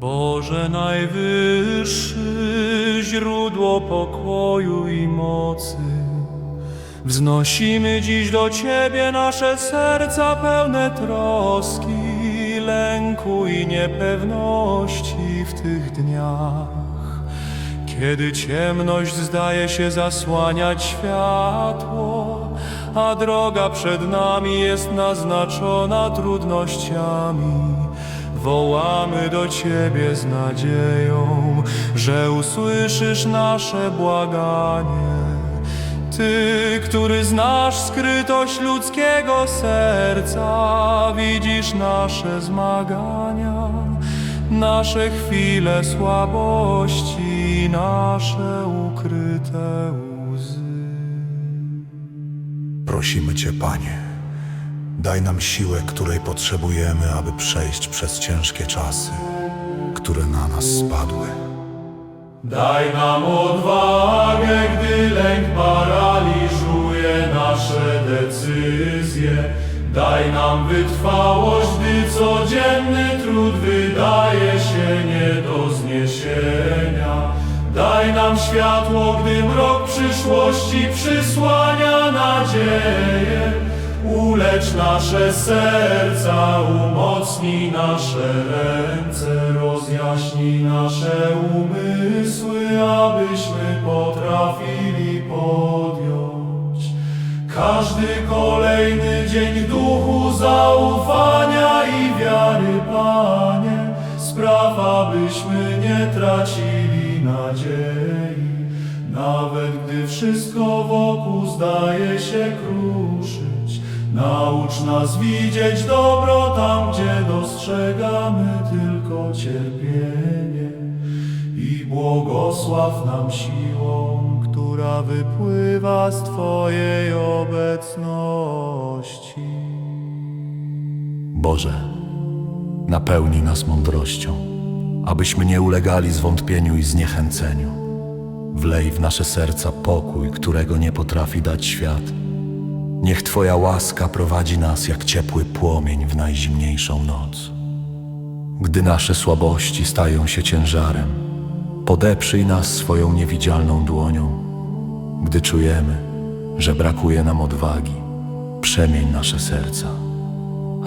Boże Najwyższy, źródło pokoju i mocy, wznosimy dziś do Ciebie nasze serca pełne troski, lęku i niepewności w tych dniach. Kiedy ciemność zdaje się zasłaniać światło, a droga przed nami jest naznaczona trudnościami, wołamy do Ciebie z nadzieją, że usłyszysz nasze błaganie. Ty, który znasz skrytość ludzkiego serca, widzisz nasze zmagania, nasze chwile słabości, nasze ukryte łzy. Prosimy Cię, Panie, daj nam siłę, której potrzebujemy, aby przejść przez ciężkie czasy, które na nas spadły. Daj nam odwagę, gdy lęk paraliżuje nasze decyzje. Daj nam wytrwałość, gdy codzienny trud wydaje się nie do zniesienia. Daj nam światło, gdy mrok przyszłości przysłania nadzieję. Ulecz nasze serca, umocnij nasze ręce, rozjaśnij nasze umysły, abyśmy potrafili podjąć każdy kolejny dzień w duchu zaufania i wiary, Panie. Spraw, abyśmy nie tracili nadziei, nawet gdy wszystko wokół zdaje się kruszyć. Naucz nas widzieć dobro tam, gdzie dostrzegamy tylko cierpienie i błogosław nam siłą, która wypływa z Twojej obecności. Boże, napełnij nas mądrością, abyśmy nie ulegali zwątpieniu i zniechęceniu. Wlej w nasze serca pokój, którego nie potrafi dać świat. Niech Twoja łaska prowadzi nas jak ciepły płomień w najzimniejszą noc. Gdy nasze słabości stają się ciężarem, podeprzyj nas swoją niewidzialną dłonią. Gdy czujemy, że brakuje nam odwagi, przemień nasze serca,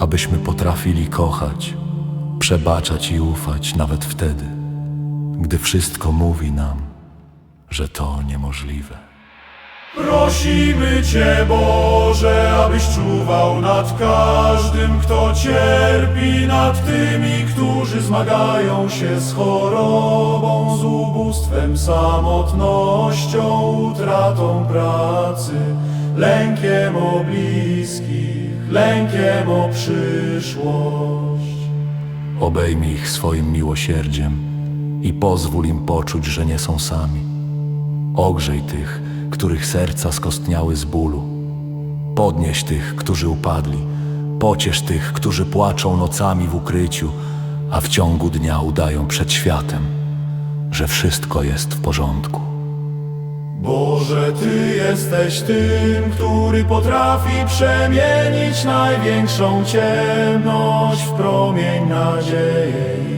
abyśmy potrafili kochać, przebaczać i ufać nawet wtedy, gdy wszystko mówi nam, że to niemożliwe. Prosimy Cię, Boże, abyś czuwał nad każdym, kto cierpi, nad tymi, którzy zmagają się z chorobą, z ubóstwem, samotnością, utratą pracy, lękiem o bliskich, lękiem o przyszłość. Obejmij ich swoim miłosierdziem i pozwól im poczuć, że nie są sami. Ogrzej tych, których serca skostniały z bólu. Podnieś tych, którzy upadli. Pociesz tych, którzy płaczą nocami w ukryciu, a w ciągu dnia udają przed światem, że wszystko jest w porządku. Boże, Ty jesteś tym, który potrafi przemienić największą ciemność w promień nadziei.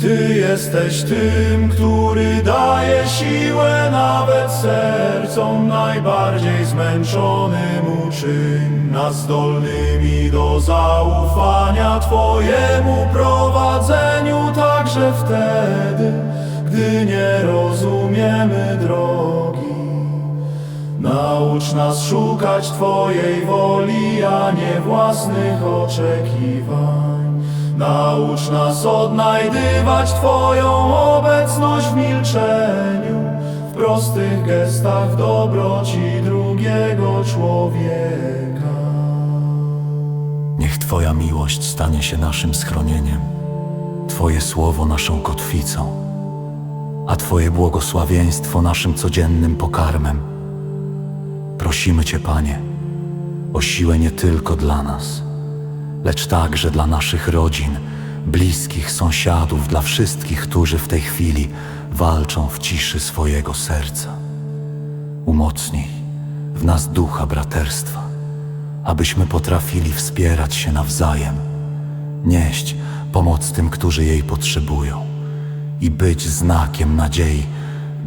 Ty jesteś tym, który daje siłę nawet sercom najbardziej zmęczonym. Uczyń nas zdolnymi do zaufania Twojemu prowadzeniu także wtedy, gdy nie rozumiemy drogi. Naucz nas szukać Twojej woli, a nie własnych oczekiwań. Naucz nas odnajdywać Twoją obecność w milczeniu, w prostych gestach, dobroci drugiego człowieka. Niech Twoja miłość stanie się naszym schronieniem, Twoje słowo naszą kotwicą, a Twoje błogosławieństwo naszym codziennym pokarmem. Prosimy Cię, Panie, o siłę nie tylko dla nas, lecz także dla naszych rodzin, bliskich, sąsiadów, dla wszystkich, którzy w tej chwili walczą w ciszy swojego serca. Umocnij w nas ducha braterstwa, abyśmy potrafili wspierać się nawzajem, nieść pomoc tym, którzy jej potrzebują i być znakiem nadziei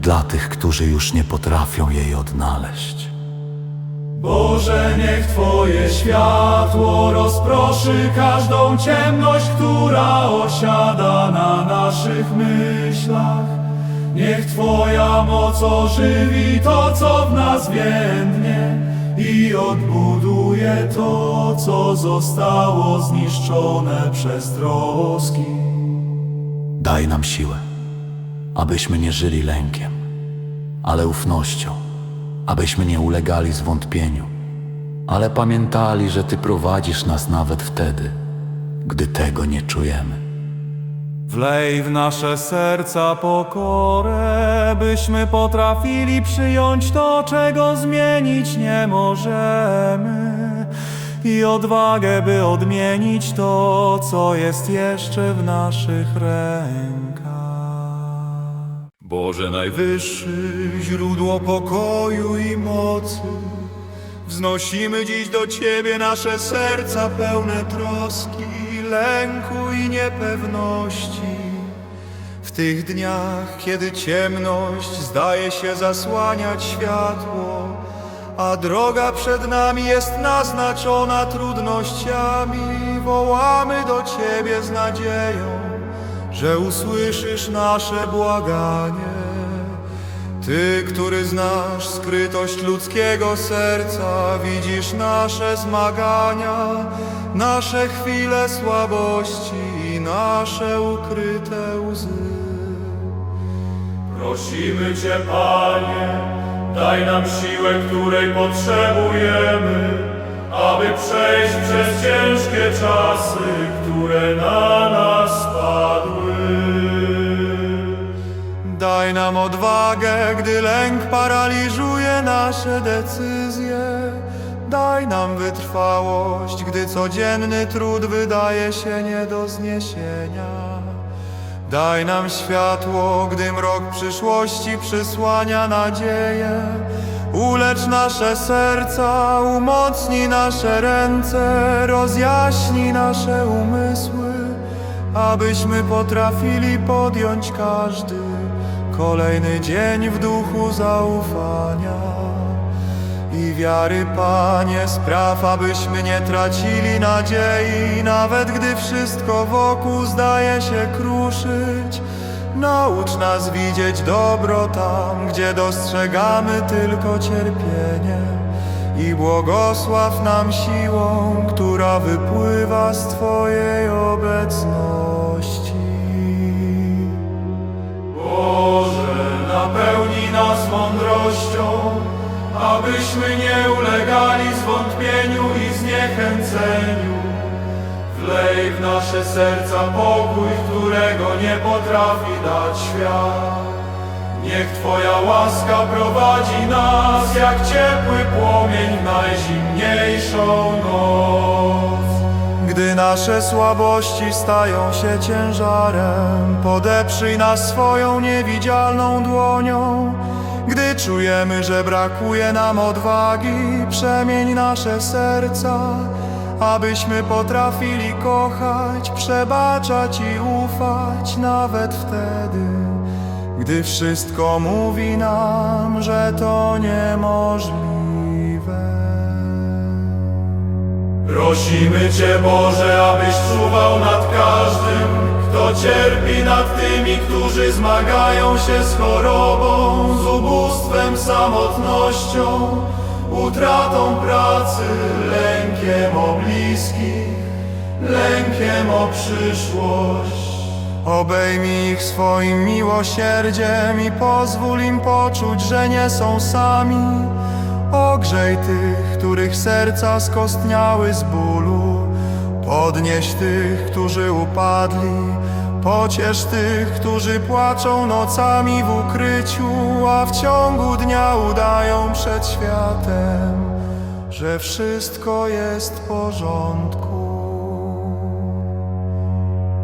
dla tych, którzy już nie potrafią jej odnaleźć. Boże, niech Twoje światło rozproszy każdą ciemność, która osiada na naszych myślach. Niech Twoja moc ożywi to, co w nas więdnie i odbuduje to, co zostało zniszczone przez troski. Daj nam siłę, abyśmy nie żyli lękiem, ale ufnością, abyśmy nie ulegali zwątpieniu, ale pamiętali, że Ty prowadzisz nas nawet wtedy, gdy tego nie czujemy. Wlej w nasze serca pokorę, byśmy potrafili przyjąć to, czego zmienić nie możemy. I odwagę, by odmienić to, co jest jeszcze w naszych rękach. Boże Najwyższy, źródło pokoju i mocy, wznosimy dziś do Ciebie nasze serca pełne troski, lęku i niepewności. W tych dniach, kiedy ciemność zdaje się zasłaniać światło, a droga przed nami jest naznaczona trudnościami, wołamy do Ciebie z nadzieją, że usłyszysz nasze błaganie. Ty, który znasz skrytość ludzkiego serca, widzisz nasze zmagania, nasze chwile słabości i nasze ukryte łzy. Prosimy Cię, Panie, daj nam siłę, której potrzebujemy, aby przejść przez ciężkie czasy, które na nas spadły. Daj nam odwagę, gdy lęk paraliżuje nasze decyzje. Daj nam wytrwałość, gdy codzienny trud wydaje się nie do zniesienia. Daj nam światło, gdy mrok przyszłości przysłania nadzieję. Ulecz nasze serca, umocnij nasze ręce, rozjaśnij nasze umysły, abyśmy potrafili podjąć każdy kolejny dzień w duchu zaufania i wiary, Panie, spraw, abyśmy nie tracili nadziei, nawet gdy wszystko wokół zdaje się kruszyć. Naucz nas widzieć dobro tam, gdzie dostrzegamy tylko cierpienie i błogosław nam siłą, która wypływa z Twojej obecności. Abyśmy nie ulegali zwątpieniu i zniechęceniu. Wlej w nasze serca pokój, którego nie potrafi dać świat. Niech Twoja łaska prowadzi nas jak ciepły płomień w najzimniejszą noc. Gdy nasze słabości stają się ciężarem, podeprzyj nas swoją niewidzialną dłonią. Gdy czujemy, że brakuje nam odwagi, przemień nasze serca, abyśmy potrafili kochać, przebaczać i ufać nawet wtedy, gdy wszystko mówi nam, że to niemożliwe. Prosimy Cię Boże, abyś czuwał nad każdym, kto cierpi nad tymi, którzy zmagają się z chorobą, samotnością, utratą pracy, lękiem o bliskich, lękiem o przyszłość. Obejmij ich swoim miłosierdziem i pozwól im poczuć, że nie są sami. Ogrzej tych, których serca skostniały z bólu. Podnieś tych, którzy upadli. Pociesz tych, którzy płaczą nocami w ukryciu, a w ciągu dnia udają przed światem, że wszystko jest w porządku.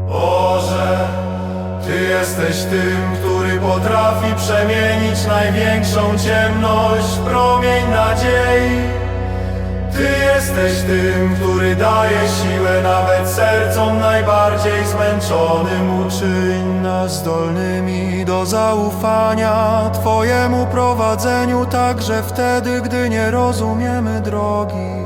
Boże, Ty jesteś tym, który potrafi przemienić największą ciemność w promień nadziei. Jesteś tym, który daje siłę nawet sercom najbardziej zmęczonym. Uczyń nas zdolnymi do zaufania Twojemu prowadzeniu, także wtedy, gdy nie rozumiemy drogi.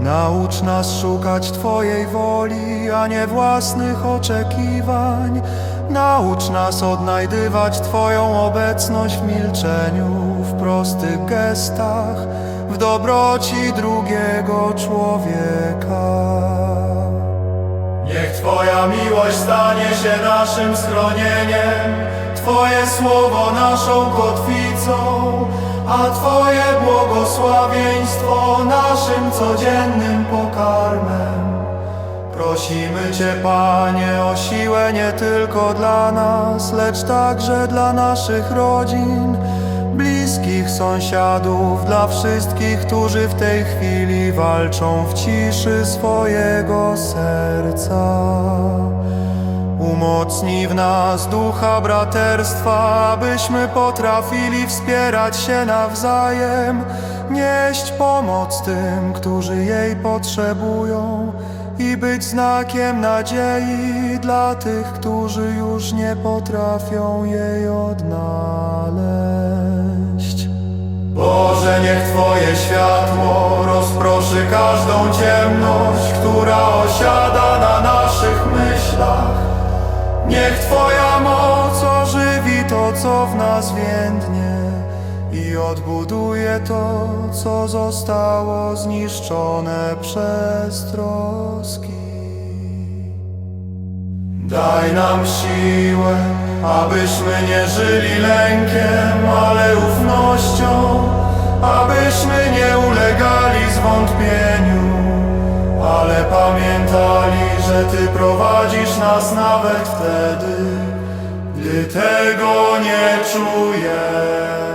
Naucz nas szukać Twojej woli, a nie własnych oczekiwań. Naucz nas odnajdywać Twoją obecność w milczeniu, w prostych gestach, w dobroci drugiego człowieka. Niech Twoja miłość stanie się naszym schronieniem, Twoje słowo naszą kotwicą, a Twoje błogosławieństwo naszym codziennym pokarmem. Prosimy Cię, Panie, o siłę nie tylko dla nas, lecz także dla naszych rodzin, bliskich sąsiadów, dla wszystkich, którzy w tej chwili walczą w ciszy swojego serca. Umocnij w nas ducha braterstwa, abyśmy potrafili wspierać się nawzajem, nieść pomoc tym, którzy jej potrzebują i być znakiem nadziei dla tych, którzy już nie potrafią jej odnaleźć. Niech Twoje światło rozproszy każdą ciemność, która osiada na naszych myślach. Niech Twoja moc ożywi to, co w nas więdnie i odbuduje to, co zostało zniszczone przez troski. Daj nam siłę, abyśmy nie żyli lękiem, ale ufnością, abyśmy nie ulegali zwątpieniu, ale pamiętali, że Ty prowadzisz nas nawet wtedy, gdy tego nie czujemy.